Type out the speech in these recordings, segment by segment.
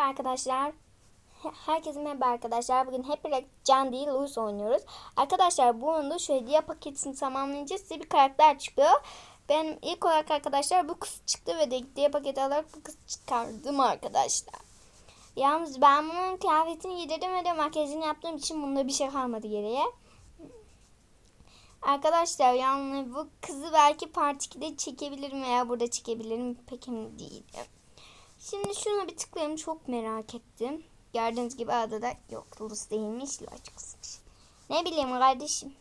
Merhaba arkadaşlar. Herkese merhaba arkadaşlar. Bugün hep birlikte Can Louis oynuyoruz. Arkadaşlar bu oyunda şu hediye paketini tamamlayınca size bir karakter çıkıyor. Ben ilk olarak arkadaşlar bu kız çıktı ve de hediye paketi alarak bu kız çıkardım arkadaşlar. Yalnız ben bunun kıyafetini giydirdim ve de makyajını yaptığım için bunda bir şey kalmadı geriye. Arkadaşlar yani bu kızı belki part 2'de çekebilirim veya burada çekebilirim pek emin değilim. Şimdi şuna bir tıklayalım çok merak ettim. Gördüğünüz gibi adada yok Luz değilmiş Loçkas'mış. Ne bileyim kardeşim.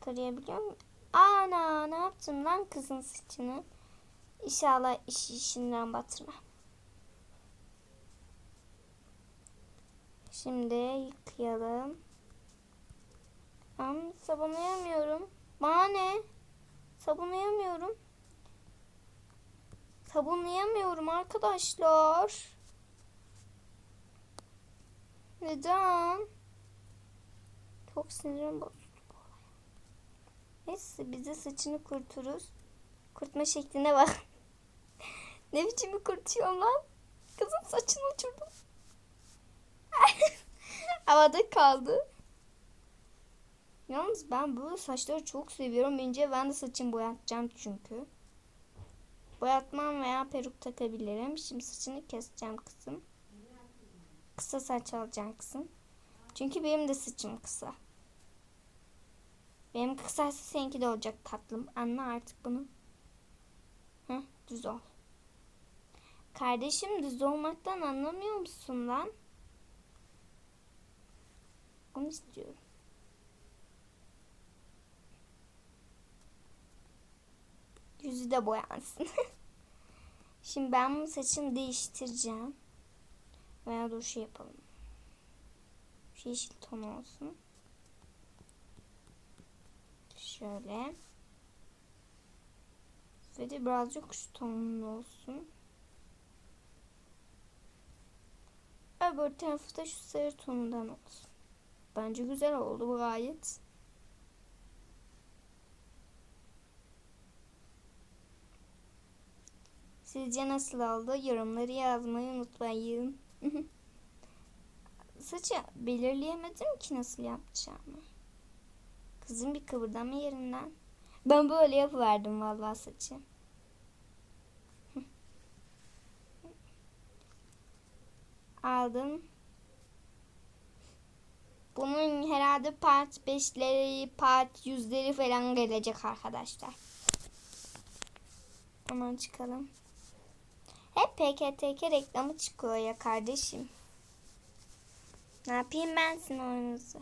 Tarayabiliyor muyum? Ana ne yaptım lan kızın saçını. İnşallah iş işinden batırma. Şimdi yıkayalım. Ben sabunlayamıyorum. Bana ne? Sabunlayamıyorum. Sabunlayamıyorum arkadaşlar. Neden? Çok sinirim bozuldu bu olay. Neyse biz de saçını kurturuz. Kurtma şekline bak. ne biçim kurtuyorum lan? Kızın saçını uçurdum. Havada kaldı. Yalnız ben bu saçları çok seviyorum. Önce ben de saçımı boyatacağım çünkü. Boyatmam veya peruk takabilirim. Şimdi saçını keseceğim kızım. Kısa saç alacaksın. Çünkü benim de saçım kısa. Benim kısaysa seninki de olacak tatlım. Anla artık bunu. Heh, düz ol. Kardeşim düz olmaktan anlamıyor musun lan? Onu istiyorum. Yüzü de boyansın. Şimdi ben bu saçını değiştireceğim. Veya dur şey yapalım. Şu yeşil ton olsun. Şöyle. Ve de birazcık şu tonlu olsun. Öbür tarafı da şu sarı tonundan olsun. Bence güzel oldu bu gayet. Sizce nasıl oldu? Yorumları yazmayı unutmayın. Saçı belirleyemedim ki nasıl yapacağımı. Kızım bir kıvırdama yerinden. Ben böyle yapıverdim vallahi saçı. Aldım. Bunun herhalde part 5'leri, part 100'leri falan gelecek arkadaşlar. Hemen çıkalım. Hep PKTK reklamı çıkıyor ya kardeşim. Ne yapayım ben sizin oyununuzu?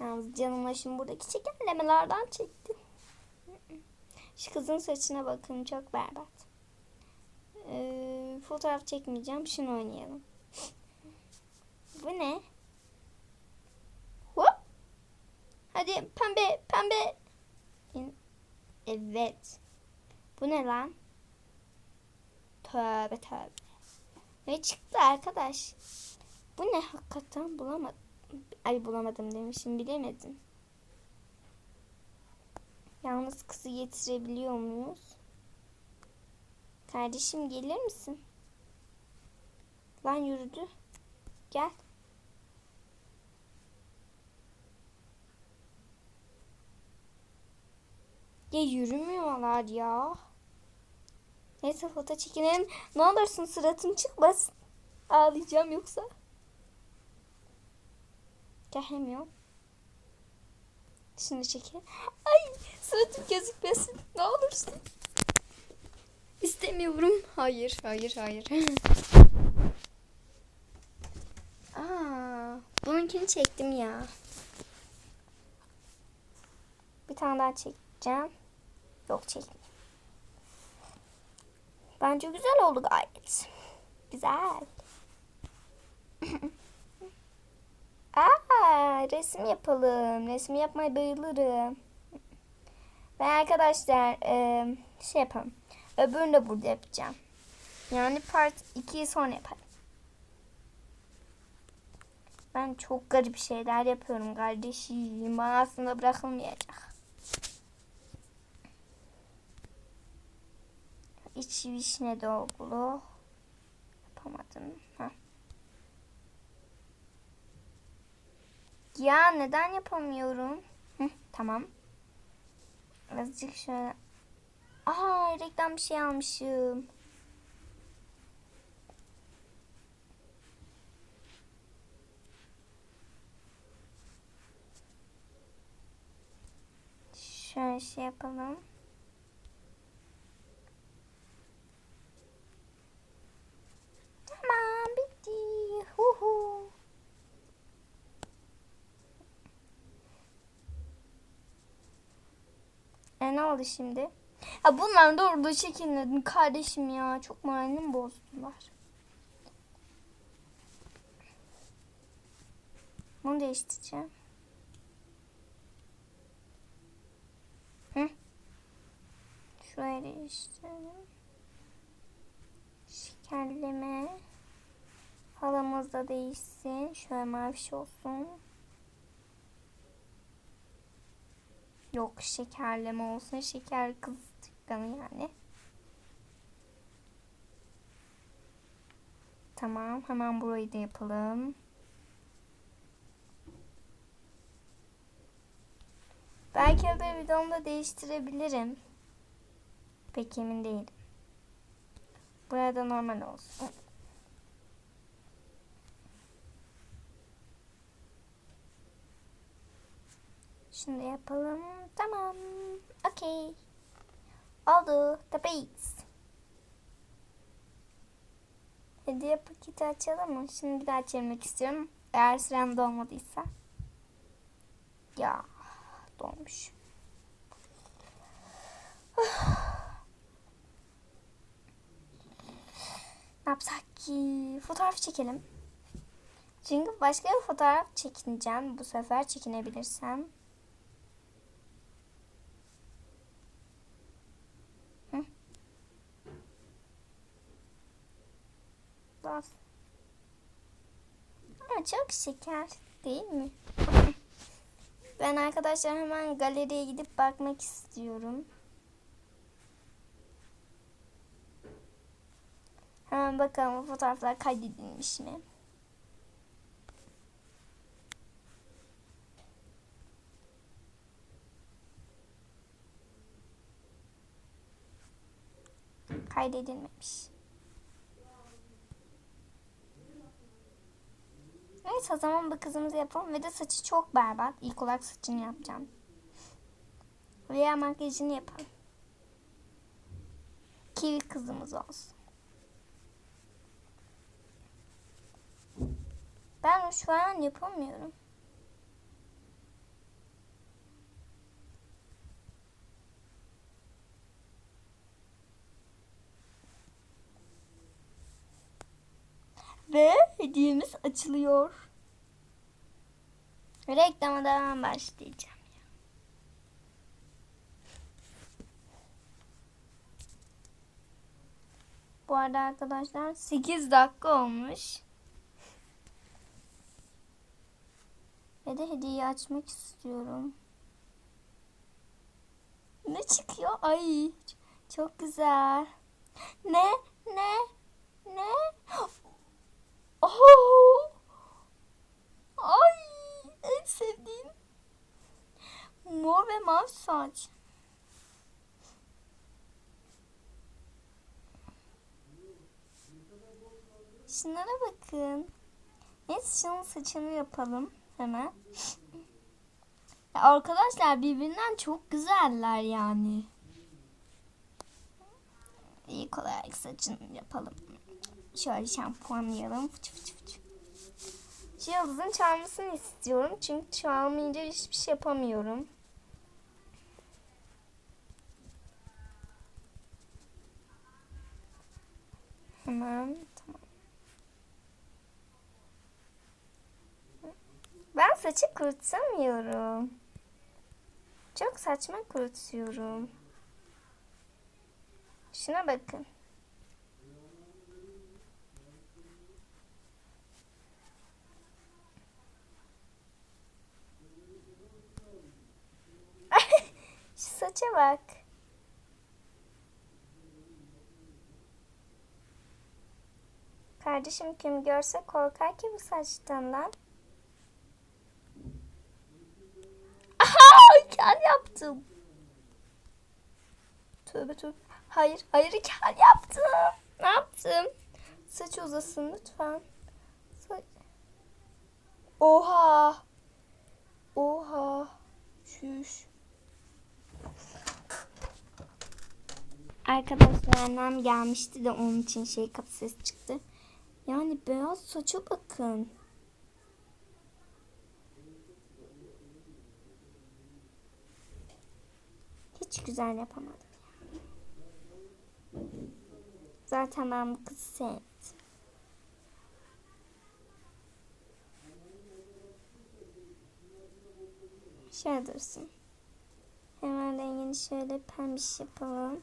Yalnız canımla şimdi buradaki çekenlemelerden çektim. Şu kızın saçına bakın çok berbat. Ee, fotoğraf çekmeyeceğim. Şunu oynayalım. Bu ne? Hop. Hadi pembe pembe. Evet. Bu ne lan? Tövbe tövbe. Ne çıktı arkadaş? Bu ne hakikaten bulamadım. Ay bulamadım demişim bilemedim. Yalnız kızı getirebiliyor muyuz? Kardeşim gelir misin? Lan yürüdü. Gel. Ya yürümüyorlar ya. Neyse foto çekinelim. Ne olursun suratım çıkmasın. Ağlayacağım yoksa. Gelmiyor. Şimdi çekelim. Ay suratım gözükmesin. Ne olursun. İstemiyorum. Hayır, hayır, hayır. Aa, bununkini çektim ya. Bir tane daha çekeceğim. Yok çekmeyeyim. Bence güzel oldu gayet. Güzel. Aa, resim yapalım. Resim yapmayı bayılırım. Ve arkadaşlar e, şey yapalım. Öbürünü de burada yapacağım. Yani part 2'yi sonra yaparım. Ben çok garip şeyler yapıyorum kardeşim. Bana aslında bırakılmayacak. Vişi vişne dolgulu. Yapamadım. Heh. Ya neden yapamıyorum? Hı, tamam. Azıcık şöyle. Aha reklam bir şey almışım. Şöyle şey yapalım. Bitti. Hu hu. E ne oldu şimdi? Ya bunlar da orada kardeşim ya. Çok moralimi bozdular. Bunu değiştireceğim. Hı? Şöyle değiştirelim. Şekerleme. Halamız da değişsin. Şöyle maviş olsun. Yok şekerleme olsun. Şeker kız dükkanı yani. Tamam. Hemen burayı da yapalım. Belki de videomda değiştirebilirim. Pek emin değilim. Buraya da normal olsun. Şimdi yapalım. Tamam. Okey. Oldu. Tabii. Hediye paketi açalım mı? Şimdi bir daha çevirmek istiyorum. Eğer sürem dolmadıysa. Ya dolmuş. ne yapsak ki? Fotoğraf çekelim. Çünkü başka bir fotoğraf çekineceğim. Bu sefer çekinebilirsem. Hı? Bas. Ama çok şeker değil mi? Ben arkadaşlar hemen galeriye gidip bakmak istiyorum. Hemen bakalım bu fotoğraflar kaydedilmiş mi? Kaydedilmemiş. Neyse o zaman bu kızımızı yapalım ve de saçı çok berbat. İlk olarak saçını yapacağım. Veya makyajını yapalım. Kivi kızımız olsun. Ben şu an yapamıyorum. Ve hediyemiz açılıyor. Reklama devam başlayacağım. Bu arada arkadaşlar 8 dakika olmuş. Ve de hediyeyi açmak istiyorum. Ne çıkıyor? Ay çok güzel. Ne? Ne? Ne? Oh! Ay en sevdiğim. Mor ve mavi saç. Şunlara bakın. Neyse şunun saçını yapalım hemen. Ya arkadaşlar birbirinden çok güzeller yani. İlk olarak saçını yapalım. Şöyle şampuanlayalım. Fıçı fıçı fıçı. Şu yıldızın çalmasını istiyorum. Çünkü çalmayınca hiçbir şey yapamıyorum. Hemen tamam. Ben saçı kurutamıyorum. Çok saçma kurutuyorum. Şuna bakın. Şu saça bak. Kardeşim kim görse korkar ki bu saçtan lan. kel yaptım. Tövbe tövbe. Hayır, hayır kel yaptım. Ne yaptım? Saç uzasın lütfen. Saç... Oha. Oha. Şuş. Arkadaşlar annem gelmişti de onun için şey kapı ses çıktı. Yani beyaz saça bakın. Hiç güzel yapamadım. Zaten ben bu kızı sevmedim. Şöyle dursun. Hemen rengini şöyle pembiş yapalım.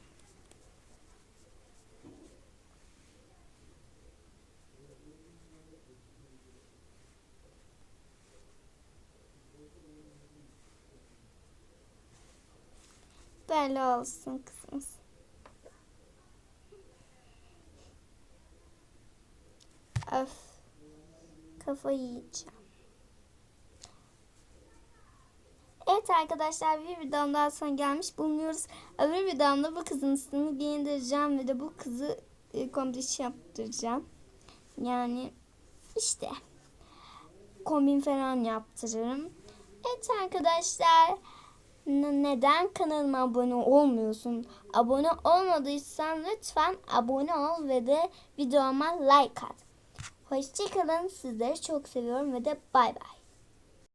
Böyle olsun kızımız. Öf. Kafayı yiyeceğim. Evet arkadaşlar bir videom daha sonra gelmiş bulunuyoruz. Öbür videomda bu kızın üstünü giyindireceğim ve de bu kızı e, kombiş yaptıracağım. Yani işte kombin falan yaptırırım. Evet arkadaşlar neden kanalıma abone olmuyorsun? Abone olmadıysan lütfen abone ol ve de videoma like at. Hoşçakalın. Sizleri çok seviyorum ve de bay bay.